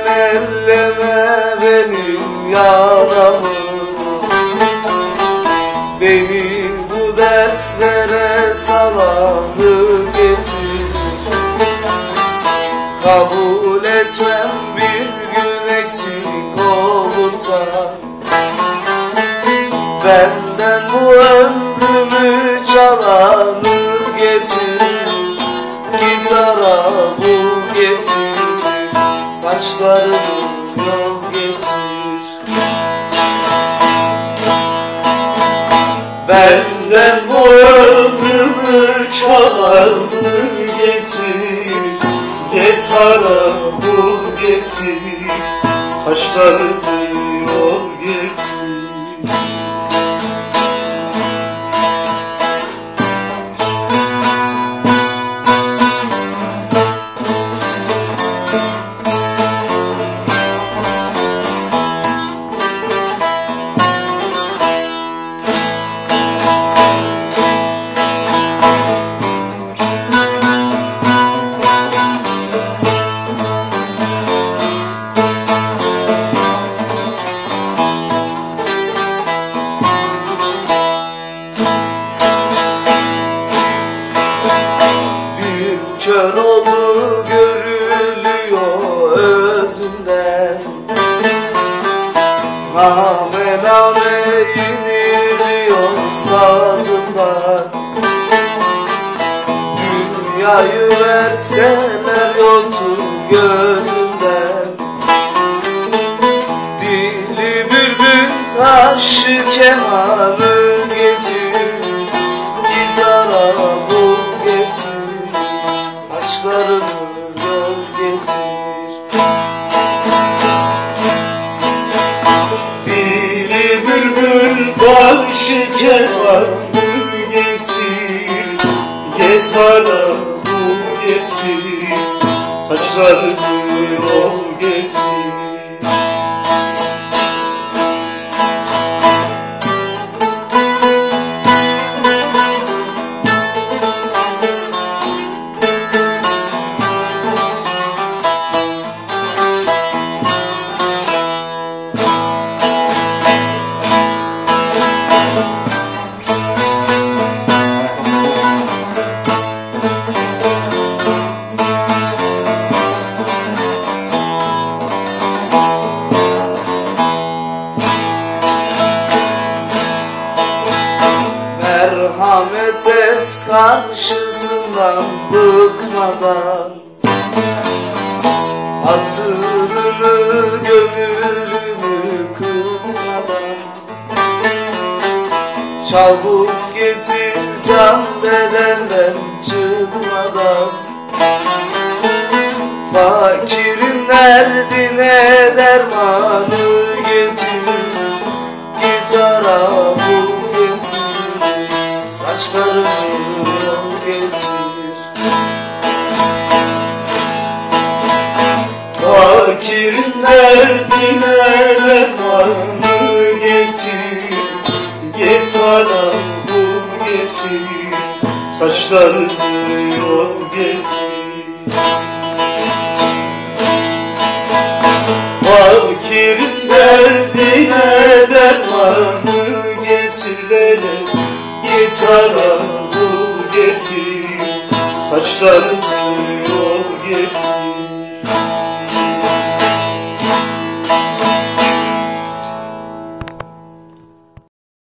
elleme benim yaramı. Beni bu derslere salanı getir. Kabul etmem bir gün eksik olursa. Benden bu ömrümü çalanı getir. Gitara bu Benden bu ömrümü çalanı getir? Gitara bu getir? Saçlarımı yol getir sazından Dünyayı verseler yoktur gözünden başı kemanı getir Gitara bu getir Saçlarını Et karşısından bıkmadan Hatırını gönlünü kılmadan Çabuk getir can bedenden çıkmadan Fakirin derdine dermanı getir. Gitara bul getir. Saçlarımı derdine dermanı getir. Gitara bul getir. Saçlarımı yol getir. Fakirin derdine dermanı getirene Gitara bul getir. Saçlarını getir